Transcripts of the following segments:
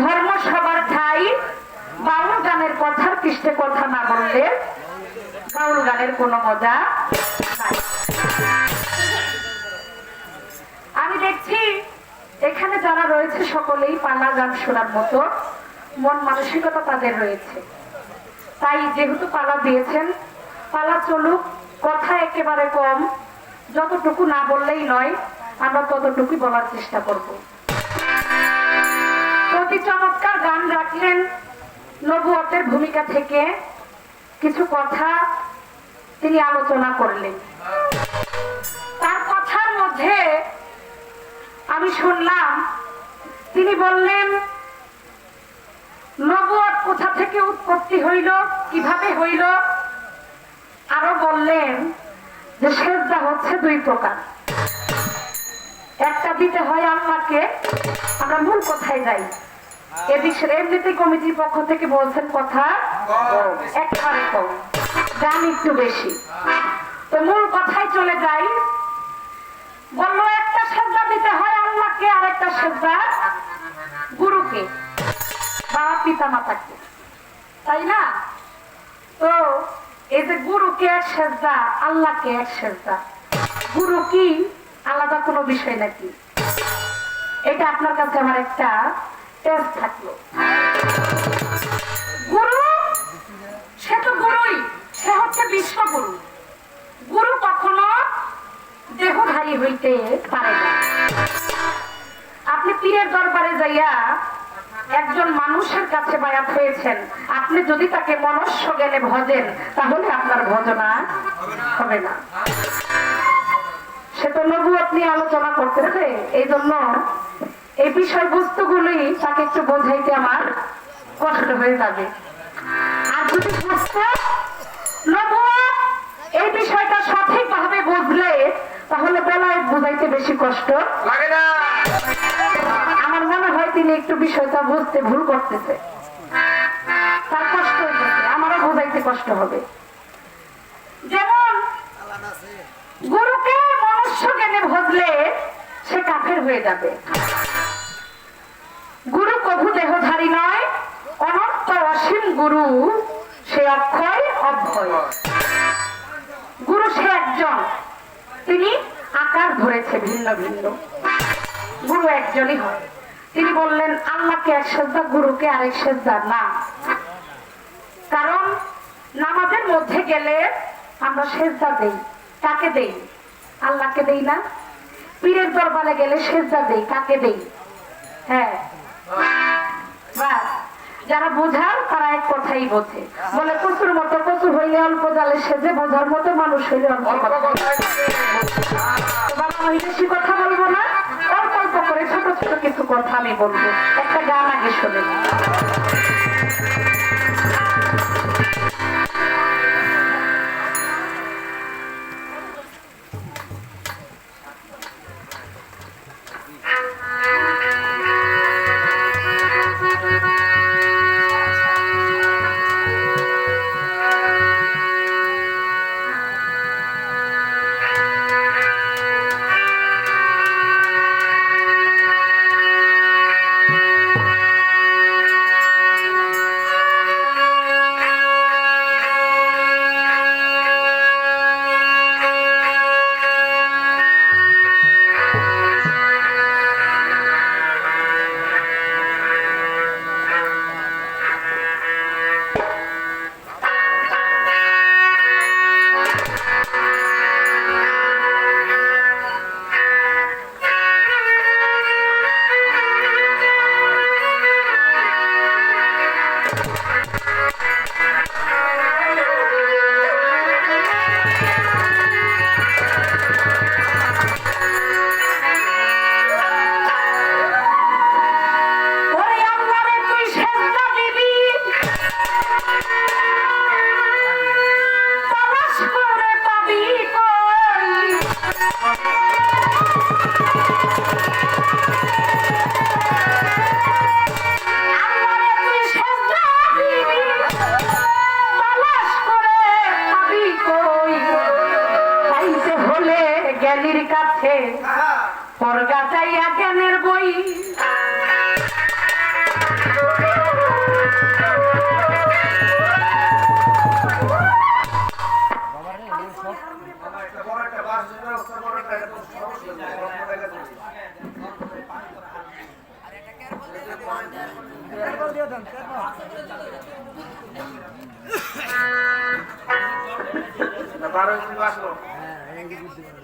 ধর্ম সবার ঠাই। বাউল গানের কথার পৃষ্ঠে কথা না বললে বাউল গানের কোনো মজা নাই। আমি দেখছি এখানে যারা রয়েছে সকলেই পালা গান শোনার মতো, মন মানসিকতা তাদের রয়েছে। তাই যেহেতু পালা দিয়েছেন, পালা চলুক, কথা একেবারে কম। যতটুকু না বললেই নয়, আমরা ততটুকুই বলার চেষ্টা করব। অতি চমৎকার গান রাখলেন নবুয়তের ভূমিকা থেকে। কিছু কথা তিনি আলোচনা করলেন। তার কথার মধ্যে আমি শুনলাম, তিনি বললেন, নবুয়ত কোথা থেকে উৎপত্তি হইল, কীভাবে হইল? আরও বললেন যে, সেজদা হচ্ছে দুই প্রকার। একটা দিতে হয় আল্লাহকে, আমরা মূল কোথায় যাই। এ বিষয়ে এমনিতে কমিটির পক্ষ থেকে বলছেন কথা। একেবারে কম দাম একটু বেশি। তো মূল চলে যাই। বলল, একটা দিতে হয় আল্লাহকে আর একটা গুরুকে বাবা পিতা মাতাকে তাই না? তো এই যে গুরুকে এক সেজদা আল্লাহকে এক সেজদা গুরু কি? আলাদা কোনো বিষয় নাকি? এটা আপনার কাছে আমার একটা টেস্ট থাকল। গুরু, সে তো গুরুই, সে হচ্ছে বিশ্বগুরু। গুরু কখনো দেহধারী হইতে পারে না। আপনি পীরের দরবারে যাইয়া একজন মানুষের কাছে বায়াত হয়েছেন, আপনি যদি তাকে মনস্য জ্ঞানে ভজেন, তাহলে আপনার ভজনা হবে না। সে তো নবু আপনি আলোচনা করতেছে, এই জন্য এই বিষয়বস্তুগুলি তাকে একটু বোঝাইতে আমার কষ্ট হয়ে যাবে। আর যদি বুঝতে এই বিষয়টা সঠিকভাবে বুঝলে তাহলে বেলায় বুঝাইতে বেশি কষ্ট। লাগে না। আমার মনে হয় তিনি একটু বিষয়টা বুঝতে ভুল করতেছে। তার কষ্ট হইতেছে আমারও বোঝাইতে কষ্ট হবে। যেমন গুরুকে মনুষ্য জ্ঞানে ভজলে সে কাফের হয়ে যাবে। দেহধারী নয়, অনন্ত অসীম গুরু, সে অক্ষয় অভয়। গুরু সে একজন, তিনি আকার ধরেছে ভিন্ন ভিন্ন। গুরু একজনই হয়। তিনি বললেন, আল্লাহকে এক শ্রদ্ধা, গুরুকে আরেক শ্রদ্ধা না। কারণ নামাজের মধ্যে গেলে আমরা সেজদা দেই। কাকে দেই? আল্লাহকে দেই না? পীরের দরবারে গেলে সেজদা দেই। কাকে দেই? হ্যাঁ। যারা বোঝার তারা এক কথাই বোঝে বলে প্রচুর মতো প্রচুর হইলে অল্প জালে সেজে বোঝার মতো মানুষ হইলে অল্প আমি বেশি কথা বলব না অল্প অল্প করে ছোট ছোট কিছু কথা আমি বলব একটা গান আগে শোনে எங்கள் வீட்டுக்கு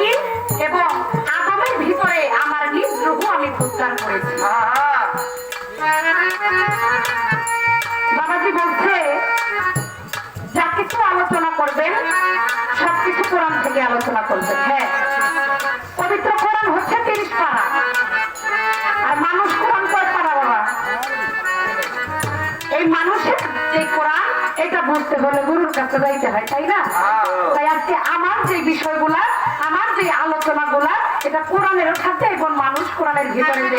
করেছি এবং আদমের ভিতরে আমার নিজ রূহ আমি করেছি। বাবাজি বলছে যা কিছু আলোচনা করবেন সবকিছু কোরআন থেকে আলোচনা করবেন। হ্যাঁ পবিত্র কোরআন হচ্ছে তিরিশ পারা। আর মানুষ কোরআন কয় পারা বাবা? এই মানুষের যে কোরআন এটা বুঝতে হলে গুরুর কাছে যাইতে হয় তাই না? তাই আজকে আমার যে বিষয়গুলা আমারগুলা এটা কোরআনের সাথে এখন মানুষ কোরআনের ভিতরে যে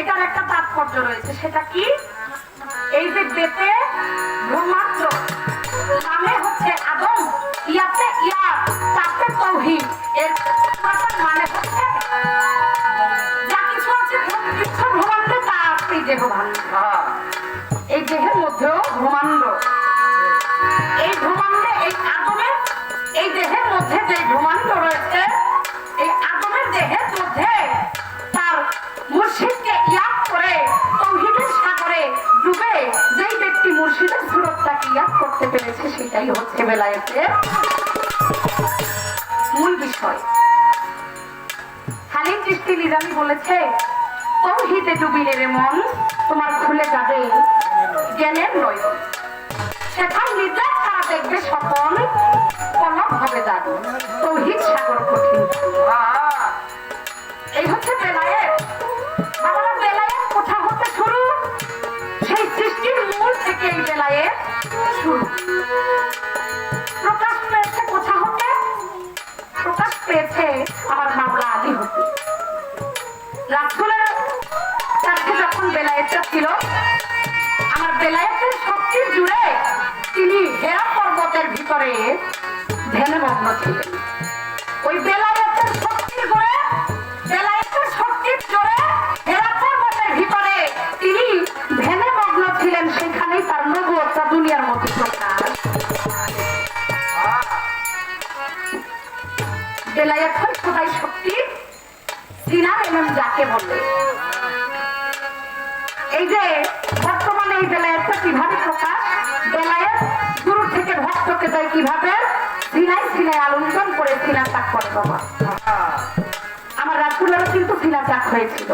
এটার একটা তাৎপর্য রয়েছে, সেটা কি? এই যে বেতে ব্রহ্মাণ্ড নামে হচ্ছে আদম, ইয়াতে ইয়াব তাতে তৌহিদ। এর মানে হচ্ছে যা কিছু আছে বিশ্ব ব্রহ্মাণ্ডে তা এই দেহ এই দেহের মধ্যেও ব্রহ্মাণ্ড। এই ব্রহ্মাণ্ডে, এই আদমের এই দেহের মধ্যে যে ব্রহ্মাণ্ড রয়েছে সেটাই হচ্ছে বেলায়েতের মূল বিষয়। হালিম দৃষ্টি নিজামি বলেছে, তৌহিদে ডুবিলে রে মন, তোমার খুলে যাবে জ্ঞানের নয়ন। সেখান নির্দেশ তারা দেখবে স্বপন কনক হবে দাদু তৌহিদ সাগর কঠিন। এই হচ্ছে বেলায়েত এই বেলায়েত শুরু ছিল, আমার বেলায়েতের শক্তি জুড়ে তিনি হেরা পর্বতের ভিতরে ধ্যানে মগ্ন ছিলেন। ওই বেলায়েতের শক্তির জোরে বেলায়েতের বেলায়েত হয় খোদাই শক্তি। সিনার এমএম যাকে বলে। এই যে বর্তমানে এই বেলায়েতটা কীভাবে প্রকাশ? বেলায়েত গুরু থেকে ভক্তকে দেয় কীভাবে? সিনাই সিনাই আলঙ্কন করে সিনা তাক করে বাবা। আমার রাসুলেরও কিন্তু সিনা তাক হয়েছিল।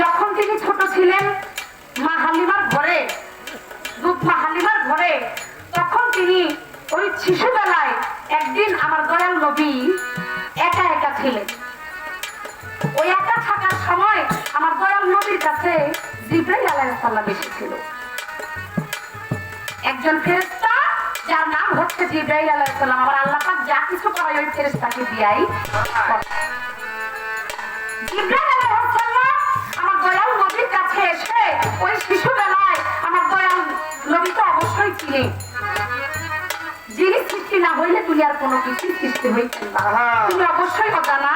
যখন তিনি ছোট ছিলেন, মা হালিমার ঘরে, দুধ মা হালিমার ঘরে, তখন তিনি ওই শিশুবেলায় একদিন আমার দয়াল নবী একা একা ছিলেন। ওই একা থাকার সময় আমার দয়াল নবীর কাছে জিব্রাইল আলাইহিস সালাম এসেছিল। একজন ফেরেশতা, যার নাম হচ্ছে জিব্রাইল আলাইহিস সালাম। আমার আল্লাহ পাক যা কিছু করায় ওই ফেরেশতাকে দিয়াই। জিব্রাইল আলাইহিস আমার দয়াল নবীর কাছে এসে ওই শিশুবেলায় আমার দয়াল নবী তো অবশ্যই ছিলেন। যিনি সৃষ্টি না হইলে দুনিয়ার কোনো কিছুই সৃষ্টি হইতেন না। তুমি অবশ্যই অজানা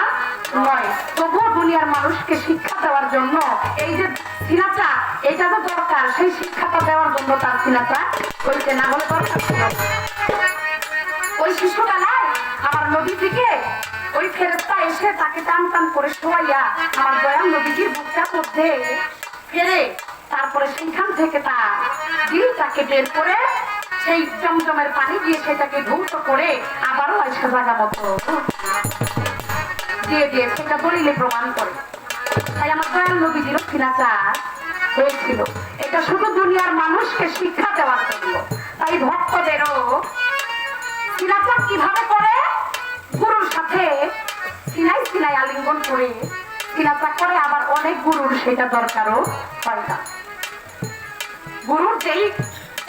নয় তবুও দুনিয়ার মানুষকে শিক্ষা দেওয়ার জন্য এই যে সিনাটা এটা তো দরকার সেই শিক্ষাটা দেওয়ার জন্য তার সিনাটা হইতে না হলে দরকার ছিল ওই শিশুবেলায় আমার নদীটিকে ওই ফেরস্তা এসে তাকে টান টান করে শোয়াইয়া আমার দয়াল নদীটির বুকটার মধ্যে ফেরে তারপরে সেইখান থেকে তার দিলটাকে বের করে সেই জমজমের পানি দিয়ে সেটাকে ধৌত করে আবারও এসে জায়গা মতো দিয়ে দিয়ে সেটা দলিলে প্রমাণ করে। তাই আমার দয়াল নবীজিরও সিনাচার হয়েছিল। এটা শুধু দুনিয়ার মানুষকে শিক্ষা দেওয়ার জন্য। তাই ভক্তদেরও কীভাবে করে? গুরুর সাথে সিনাই সিনাই আলিঙ্গন করে সিনাচার করে, আবার অনেক গুরুর সেটা দরকারও হয় না। গুরুর যেই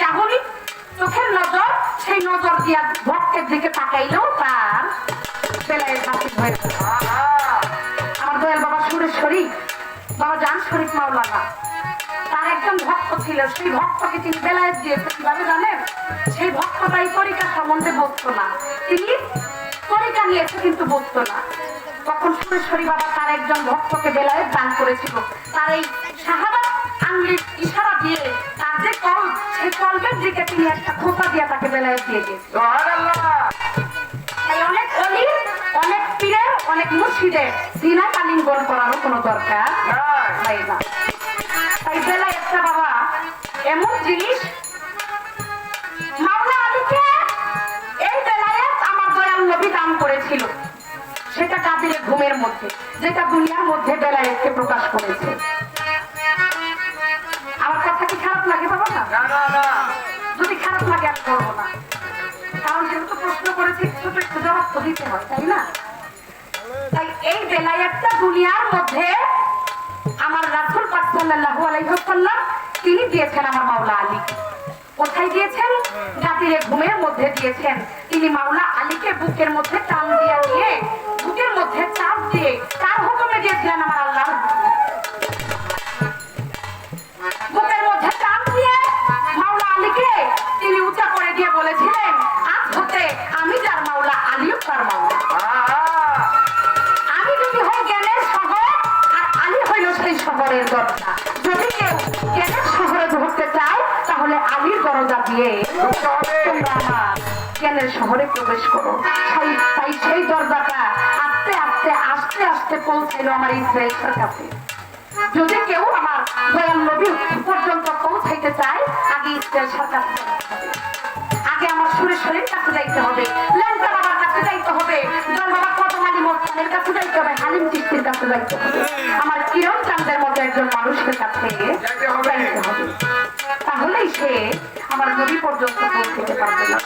চাহনি চোখের নজর, সেই নজর দিয়া ভক্তের দিকে তাকাইলেও তার বেলায় হাসিল হয়ে। আমার দয়াল বাবা সুরেশ্বরী বাবা জান শরীফ মাওলানা, তার একজন ভক্ত ছিল। সেই ভক্তকে তিনি বেলায় দিয়েছে কীভাবে জানেন? সেই ভক্তটা এই তরিকা সম্বন্ধে বসতো না। তিনি তরিকা নিয়েছে কিন্তু বসতো না। তখন সুরেশ্বরী বাবা তার একজন ভক্তকে বেলায় দান করেছিল। তার এই শাহাদাত আঙ্গুলির ইশারা দিয়ে তার যে কল কলবের দিকে তিনি একটা খোঁপা দিয়ে তাকে বেলায় দিয়ে দিয়েছে অনেক অলির অনেক পীরের, অনেক মুর্শিদের সিনা কালিঙ্গন করারও কোনো দরকার হয় তাই বেলা একটা বাবা, এমন জিনিস এই বেলায় আমার দয়াল নবী দান করেছিল। সেটা কাদিরে ঘুমের মধ্যে, যেটা দুনিয়ার মধ্যে বেলায়েতকে প্রকাশ করেছে। আমার কথা কি খারাপ লাগে বাবা না? যদি খারাপ লাগে আমি করব না। কারণ যেহেতু প্রশ্ন করেছি ছোট একটু জবাব তো দিতে হয় তাই না? তাই এই বেলায়েতটা দুনিয়ার মধ্যে আমার রাসুল পাক সাল্লাল্লাহু আলাইহি ওয়াসাল্লাম তিনি দিয়েছেন আমার মাওলা আলী। কোথায় দিয়েছেন? জাতিরে ঘুমের মধ্যে দিয়েছেন। তিনি মাওলা আলীকে বুকের মধ্যে টান দিয়ে নিয়ে বুকের মধ্যে চাপ তোমরা আমার জ্ঞানের শহরে প্রবেশ করো? তাই সেই দরজাটা আস্তে আস্তে আস্তে আস্তে পৌঁছাইলো আমার ইসরায়েলের কাছে। যদি কেউ আমার দয়াল নবী পর্যন্ত পৌঁছাইতে চায়, আগে ইসরায়েল সরকার আগে আমার সুরেশ্বরের কাছে যাইতে হবে। যাইতে হবে। জন বাবা মোস্তানের কাছে যাইতে হবে হালিম চিস্তির কাছে যাইতে হবে। আমার কিরণ চান্দের মতো একজন মানুষের কাছে যাইতে হবে। তাহলেই সে আমার নদী পর্যন্ত পৌঁছতে পারবে না।